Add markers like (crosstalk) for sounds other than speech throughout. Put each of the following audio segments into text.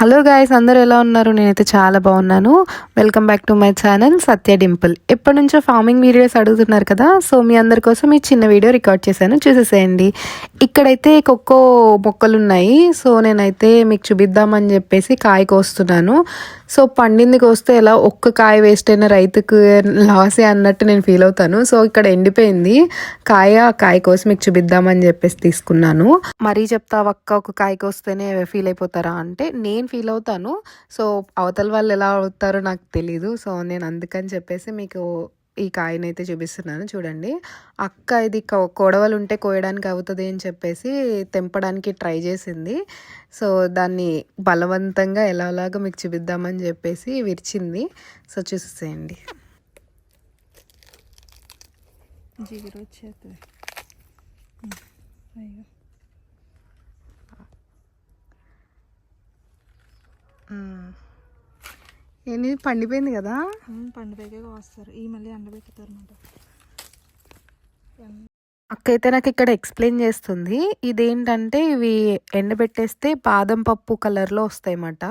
Hello guys అందరూ ఎలా ఉన్నారు? నేనైతే చాలా బాగున్నాను. Welcome back to my channel Satya Dimple ఎప్పటి నుంచో ఫార్మింగ్ వీడియోస్ అడుగుతున్నారు కదా సో మీ అందరి కోసం ఈ చిన్న వీడియో రికార్డ్ చేశాను. చూసేసేయండి. ఇక్కడైతే కొక్కో మొక్కలు ఉన్నాయి సో నేనైతే మీకు చూపిద్దామని చెప్పేసి కాయ కోస్తున్నాను. సో పండింది కోస్తే ఎలా ఒక్క కాయ వేస్ట్ అయిన రైతుకు లాసే అన్నట్టు నేను ఫీల్ అవుతాను. సో ఇక్కడ ఎండిపోయింది. కాయ ఆ కాయ కోసి మీకు చూపిద్దామని చెప్పేసి తీసుకున్నాను. మరీ చెప్తా ఒక్క ఒక కాయ కోస్తేనే ఫీల్ అయిపోతారా? అంటే నేను ఫీల్ అవుతాను సో అవతల వాళ్ళు ఎలా అవుతారో నాకు తెలీదు. సో నేను అందుకని చెప్పేసి మీకు ఈ కాయనైతే అయితే చూపిస్తున్నాను. చూడండి. అక్క ఇది కొ- కొడవలు ఉంటే కోయడానికి అవుతుంది అని చెప్పేసి తెంపడానికి ట్రై చేసింది. సో దాన్ని బలవంతంగా ఎలాలాగా మీకు చూపిద్దామని చెప్పేసి విరిచింది. సో చూసేయండి. జిగురు వచ్చేస్తుంది అయ్యో. ఏంటి పండిపోయింది కదా? పండుగకే కోస్తారు. ఈ మళ్ళీ ఎండబెట్టుతారు అనమాట అక్క అయితే నాకు ఇక్కడ ఎక్స్ప్లెయిన్ చేస్తుంది. ఇదేంటంటే ఇవి ఎండబెట్టేస్తే బాదం పప్పు కలర్లో వస్తాయన్నమాట.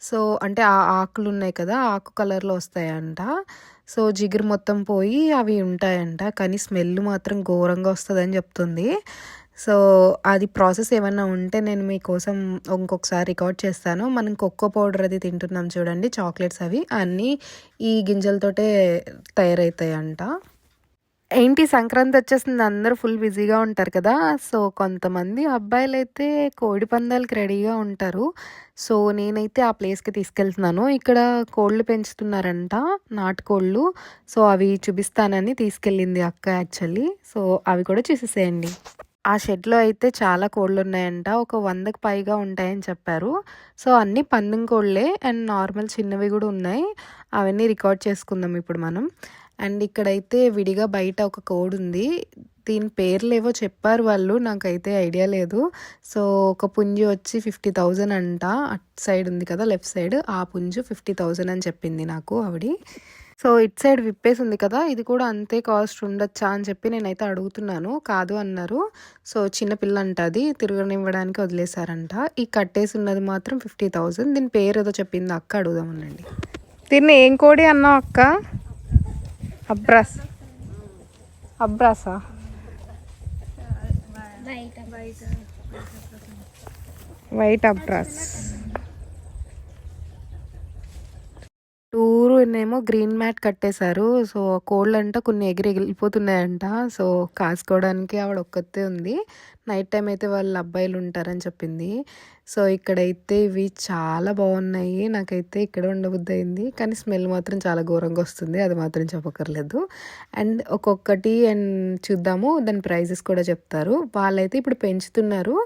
సో అంటే ఆ ఆకులు ఉన్నాయి కదా ఆకు కలర్లో వస్తాయంట. సో జిగురు మొత్తం పోయి అవి ఉంటాయంట. కానీ స్మెల్ మాత్రం ఘోరంగా వస్తుందని చెప్తుంది. సో అది ప్రాసెస్ ఏమన్నా ఉంటే నేను మీకోసం ఇంకొకసారి రికార్డ్ చేస్తాను. మనం కొక్కో పౌడర్ అది తింటున్నాం చూడండి చాక్లెట్స్ అవి. అన్నీ ఈ గింజలతోటే తయారవుతాయంట ఏంటి సంక్రాంతి వచ్చేసింది అందరూ ఫుల్ బిజీగా ఉంటారు కదా. సో కొంతమంది అబ్బాయిలు అయితే కోడి పందాలకి రెడీగా ఉంటారు. సో నేనైతే ఆ ప్లేస్కి తీసుకెళ్తున్నాను. ఇక్కడ కోళ్ళు పెంచుతున్నారంట నాటుకోళ్ళు. సో అవి చూపిస్తానని తీసుకెళ్ళింది అక్క యాక్చువల్లీ. సో అవి కూడా చూసేసేయండి. ఆ షెడ్లో అయితే చాలా కోళ్ళు ఉన్నాయంట ఒక వందకు పైగా ఉంటాయని చెప్పారు. సో అన్నీ పందెం కోళ్ళే అండ్ నార్మల్ చిన్నవి కూడా ఉన్నాయి. అవన్నీ రికార్డ్ చేసుకుందాం ఇప్పుడు మనం. అండ్ ఇక్కడైతే విడిగా బయట ఒక కోడ్ ఉంది. దీని పేర్లు ఏవో చెప్పారు వాళ్ళు. నాకైతే ఐడియా లేదు. సో ఒక పుంజు వచ్చి ఫిఫ్టీ థౌజండ్ అంట. అట్ సైడ్ ఉంది కదా లెఫ్ట్ సైడ్. ఆ పుంజు ఫిఫ్టీ థౌజండ్ అని చెప్పింది నాకు ఆవిడ. సో ఇట్ సైడ్ విప్పేసి ఉంది కదా ఇది కూడా అంతే కాస్ట్ ఉండొచ్చా అని చెప్పి నేనైతే అడుగుతున్నాను. కాదు అన్నారు. సో చిన్న పిల్ల అంట అది తిరగనివ్వడానికి వదిలేశారంట. ఈ కట్టేసి ఉన్నది మాత్రం ఫిఫ్టీ థౌజండ్. దీని పేరు ఏదో చెప్పింది అక్క అడుగుదామనండి దీన్ని ఏం కోడి అన్నావు అక్క? అబ్రాస్. అబ్రాసా? వైట్ అబ్రాస్. టూరు ఏమో గ్రీన్ మ్యాట్ కట్టేశారు. సో కోళ్ళు అంట కొన్ని ఎగిరి ఎగిరిపోతున్నాయంట సో కాసుకోవడానికి ఆవిడ ఒక్కతే ఉంది. నైట్ టైం అయితే వాళ్ళ అబ్బాయిలు ఉంటారని చెప్పింది. సో ఇక్కడైతే ఇవి చాలా బాగున్నాయి. నాకైతే ఇక్కడ ఉండబుద్ధి అయింది కానీ స్మెల్ మాత్రం చాలా ఘోరంగా వస్తుంది. అది మాత్రం చెప్పక్కర్లేదు. అండ్ ఒక్కొక్కటి అండ్ చూద్దాము. దాని ప్రైజెస్ కూడా చెప్తారు. వాళ్ళైతే ఇప్పుడు పెంచుతున్నారు.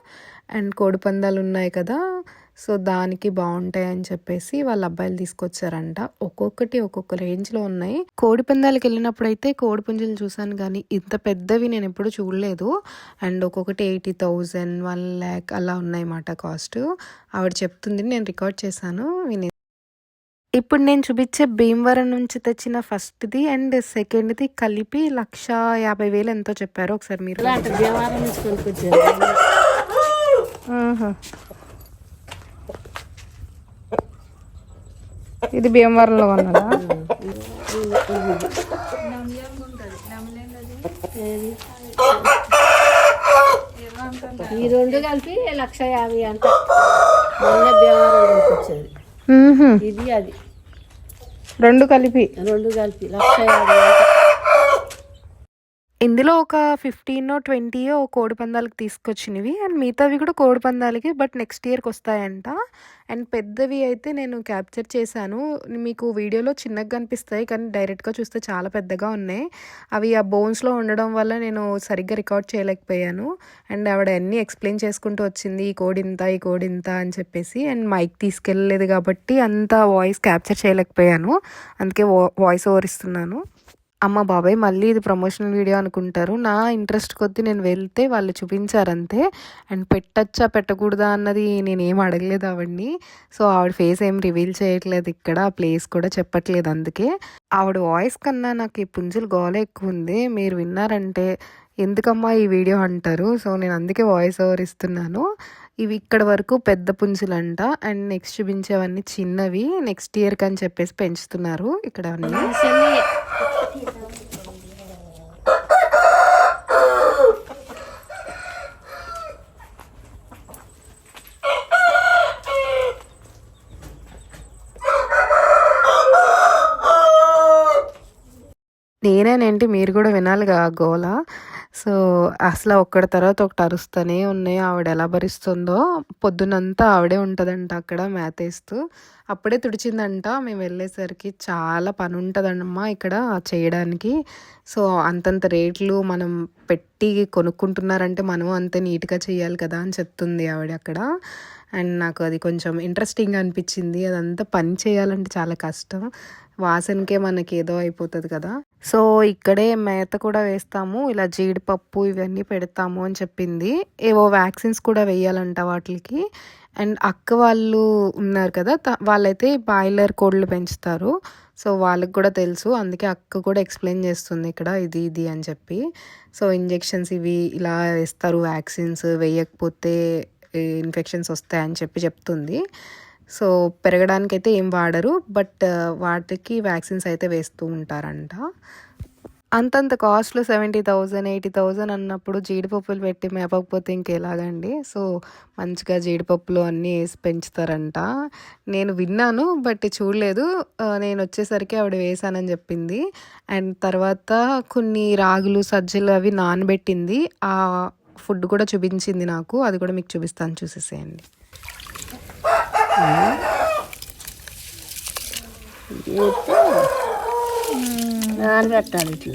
అండ్ కోడి పందాలు ఉన్నాయి కదా. సో దానికి బాగుంటాయి అని చెప్పేసి వాళ్ళ అబ్బాయిలు తీసుకొచ్చారంట. ఒక్కొక్కటి ఒక్కొక్క రేంజ్లో ఉన్నాయి. కోడి పందాలకు వెళ్ళినప్పుడు అయితే కోడి పుంజులు చూసాను కానీ ఇంత పెద్దవి నేను ఎప్పుడు చూడలేదు. అండ్ ఒక్కొక్కటి ఎయిటీ థౌజండ్ వన్ ల్యాక్ అలా ఉన్నాయన్నమాట కాస్ట్. ఆవిడ చెప్తుంది నేను రికార్డ్ చేశాను విని. ఇప్పుడు నేను చూపించే భీమవరం నుంచి తెచ్చిన ఫస్ట్ది అండ్ సెకండ్ది కలిపి లక్ష యాభై వేలు ఎంతో చెప్పారు ఒకసారి మీరు. భీమవరం నుంచి (laughs) ఇది భీమవరంలో ఉన్నదా ఈ రెండు కలిపి లక్ష యాభై అంట. మొన్న భీమవరం మ్మ్హ్మ్. ఇది అది. రెండు కలిపి. రెండు కలిపి లక్ష యాభై అంట. ఇందులో ఒక ఫిఫ్టీన్ ట్వంటీయో కోడి పందాలకి తీసుకొచ్చినవి అండ్ మిగతావి కూడా కోడి పందాలకి బట్ నెక్స్ట్ ఇయర్కి వస్తాయంట. అండ్ పెద్దవి అయితే నేను క్యాప్చర్ చేశాను. మీకు వీడియోలో చిన్నగా కనిపిస్తాయి కానీ డైరెక్ట్గా చూస్తే చాలా పెద్దగా ఉన్నాయి. అవి ఆ బోన్స్లో ఉండడం వల్ల నేను సరిగ్గా రికార్డ్ చేయలేకపోయాను. అండ్ ఆవిడ అన్నీ ఎక్స్ప్లెయిన్ చేసుకుంటూ వచ్చింది ఈ కోడి ఇంత ఈ కోడి ఇంత అని చెప్పేసి. అండ్ మైక్ తీసుకెళ్ళలేదు కాబట్టి అంత వాయిస్ క్యాప్చర్ చేయలేకపోయాను. అందుకే వాయిస్ ఓవర్ ఇస్తున్నాను. అమ్మ బాబాయ్ మళ్ళీ ఇది ప్రమోషనల్ వీడియో అనుకుంటారు. నా ఇంట్రెస్ట్ కొద్దీ నేను వెళ్తే వాళ్ళు చూపించారు అంతే అండ్ పెట్టచ్చా పెట్టకూడదా అన్నది నేనేం అడగలేదు ఆవిడ్ని. సో ఆవిడ ఫేస్ ఏం రివీల్ చేయట్లేదు ఇక్కడ ఆ ప్లేస్ కూడా చెప్పట్లేదు అందుకే. ఆవిడ వాయిస్ కన్నా నాకు ఈ పుంజులు గోల ఎక్కువ ఉంది. మీరు విన్నారంటే ఎందుకమ్మా ఈ వీడియో అంటారు. సో నేను అందుకే వాయిస్ ఓవర్ ఇస్తున్నాను. ఇవి ఇక్కడ వరకు పెద్ద పుంజులంట. అండ్ నెక్స్ట్ చూపించేవన్నీ చిన్నవి. నెక్స్ట్ ఇయర్కి అని చెప్పేసి పెంచుతున్నారు. ఇక్కడ అన్నీ. చెల్లి మీరు కూడా వినాలిగా ఆ గోల. సో అసలు ఒక్కడి తర్వాత ఒకటి అరుస్తూనే ఉన్నాయి. ఆవిడ ఎలా భరిస్తుందో పొద్దునంతా ఆవిడే ఉంటుందంట అక్కడ మేతేస్తూ అప్పుడే తుడిచిందంట. మేము వెళ్ళేసరికి చాలా పని ఉంటుందమ్మా ఇక్కడ చేయడానికి. సో అంతంత రేట్లు మనం పెట్టి కొనుక్కుంటున్నారంటే మనం అంతే నీట్గా చేయాలి కదా అని చెప్తుంది ఆవిడ అక్కడ. అండ్ నాకు అది కొంచెం ఇంట్రెస్టింగ్ అనిపించింది. అదంతా పని చేయాలంటే చాలా కష్టం. వాసనకే మనకి ఏదో అయిపోతుంది కదా. సో ఇక్కడే మేత కూడా వేస్తాము ఇలా జీడిపప్పు ఇవన్నీ పెడతాము అని చెప్పింది. ఏవో వ్యాక్సిన్స్ కూడా వేయాలంట వాటికి. అండ్ అక్క వాళ్ళు ఉన్నారు కదా వాళ్ళైతే బాయిలర్ కోళ్ళు పెంచుతారు. సో వాళ్ళకి కూడా తెలుసు అందుకే అక్క కూడా ఎక్స్ప్లెయిన్ చేస్తుంది ఇక్కడ ఇది ఇది అని చెప్పి. సో ఇంజెక్షన్స్ ఇవి ఇలా వేస్తారు వ్యాక్సిన్స్ వేయకపోతే ఇన్ఫెక్షన్స్ వస్తాయని చెప్పి చెప్తుంది. సో పెరగడానికి అయితే ఏం వాడరు. బట్ వాటికి వ్యాక్సిన్స్ అయితే వేస్తూ ఉంటారంట. అంతంత కాస్ట్లో సెవెంటీ థౌజండ్ ఎయిటీ థౌజండ్ అన్నప్పుడు జీడిపప్పులు పెట్టి మేపకపోతే ఇంకెలాగండి? సో మంచిగా జీడిపప్పులు అన్నీ వేసి పెంచుతారంట. నేను విన్నాను బట్ చూడలేదు. నేను వచ్చేసరికి ఆవిడ వేసానని చెప్పింది. అండ్ తర్వాత కొన్ని రాగులు సజ్జలు అవి నానబెట్టింది. ఆ ఫుడ్ కూడా చూపించింది నాకు. అది కూడా మీకు చూపిస్తాను. చూసేసేయండి. చేస్తే నానబెట్టాలి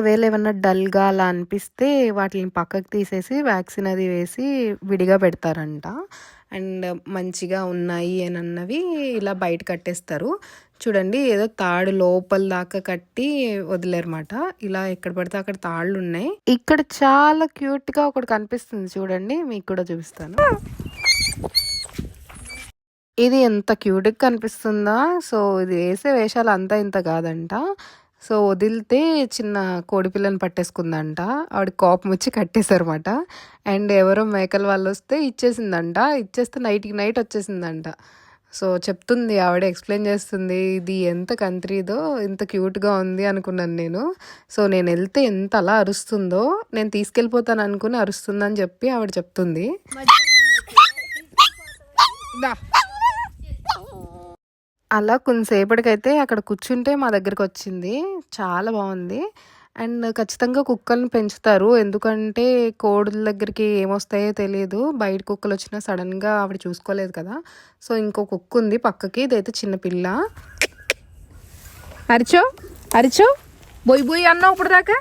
ఒకవేళ ఏమన్నా డల్గా అలా అనిపిస్తే వాటిని పక్కకు తీసేసి వ్యాక్సిన్ అది వేసి విడిగా పెడతారంట. అండ్ మంచిగా ఉన్నాయి అని అన్నవి ఇలా బయట కట్టేస్తారు. చూడండి ఏదో తాడు లోపల దాకా కట్టి వదిలేరమాట ఇలా ఎక్కడ పడితే అక్కడ తాళ్ళు ఉన్నాయి. ఇక్కడ చాలా క్యూట్గా ఒకటి కనిపిస్తుంది చూడండి మీకు కూడా చూపిస్తాను. ఇది ఎంత క్యూట్గా కనిపిస్తుందా? సో ఇది వేసే వేషాలు అంతా ఇంత కాదంట. సో వదిలితే చిన్న కోడిపిల్లని పట్టేసుకుందంట. ఆవిడ కోపం వచ్చి కట్టేశారన్నమాట. అండ్ ఎవరో మేకల వాళ్ళు వస్తే ఇచ్చేసిందంట. ఇచ్చేస్తే నైట్కి నైట్ వచ్చేసిందంట. సో చెప్తుంది ఆవిడ ఎక్స్ప్లెయిన్ చేస్తుంది ఇది ఎంత కంట్రీదో ఇంత క్యూట్గా ఉంది అనుకున్నాను నేను. సో నేను వెళ్తే ఎంత అలా అరుస్తుందో నేను తీసుకెళ్ళిపోతాను అనుకుని అరుస్తుందని చెప్పి ఆవిడ చెప్తుంది. అలా కొంతసేపటికైతే అక్కడ కూర్చుంటే మా దగ్గరికి వచ్చింది చాలా బాగుంది. అండ్ ఖచ్చితంగా కుక్కల్ని పెంచుతారు. ఎందుకంటే కోడుల దగ్గరికి ఏమొస్తాయో తెలియదు బయట కుక్కలు వచ్చినా సడన్గా ఆవిడ చూసుకోలేదు కదా. సో ఇంకో కుక్క ఉంది పక్కకి. ఇదైతే చిన్న పిల్ల. అరిచో అరిచో. బొయ్యి బొయ్యి అన్నావు ఇప్పుడు దాకా.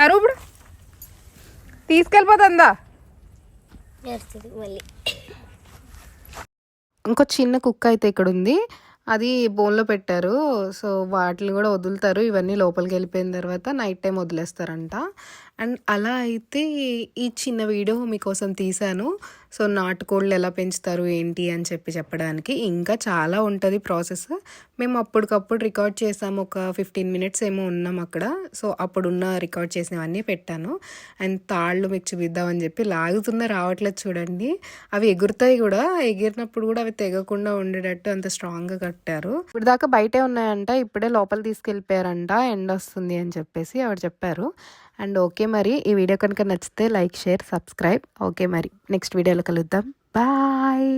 అరు ఇప్పుడు. తీసుకెళ్ళిపోతుందా? ఇంకో చిన్న కుక్క అయితే ఇక్కడ ఉంది అది బోన్లో పెట్టారు. సో వాటిని కూడా వదులుతారు. ఇవన్నీ లోపలికి వెళ్ళిపోయిన తర్వాత నైట్ టైం వదిలేస్తారంట. అండ్ అలా అయితే ఈ చిన్న వీడియో మీకోసం తీశాను. సో నాటుకోళ్ళు ఎలా పెంచుతారు ఏంటి అని చెప్పి చెప్పడానికి ఇంకా చాలా ఉంటుంది ప్రాసెస్. మేము అప్పటికప్పుడు రికార్డ్ చేసాము ఒక ఫిఫ్టీన్ మినిట్స్ ఏమో ఉన్నాం అక్కడ. సో అప్పుడున్న రికార్డ్ చేసినవన్నీ పెట్టాను. అండ్ తాళ్ళు మీకు చూపిద్దామని చెప్పి లాగుతున్న రావట్లేదు చూడండి. అవి ఎగురుతాయి కూడా. ఎగిరినప్పుడు కూడా అవి తెగకుండా ఉండేటట్టు అంత స్ట్రాంగ్గా కట్టారు. ఇప్పుడు దాకా బయటే ఉన్నాయంట. ఇప్పుడే లోపల తీసుకెళ్ళిపోయారంట. ఎండ వస్తుంది అని చెప్పేసి ఆవిడ చెప్పారు. అండ్ ఓకే మరి ఈ వీడియో కనుక నచ్చితే లైక్ షేర్ సబ్స్క్రైబ్. ఓకే మరి నెక్స్ట్ వీడియోలో కలుద్దాం. బాయ్!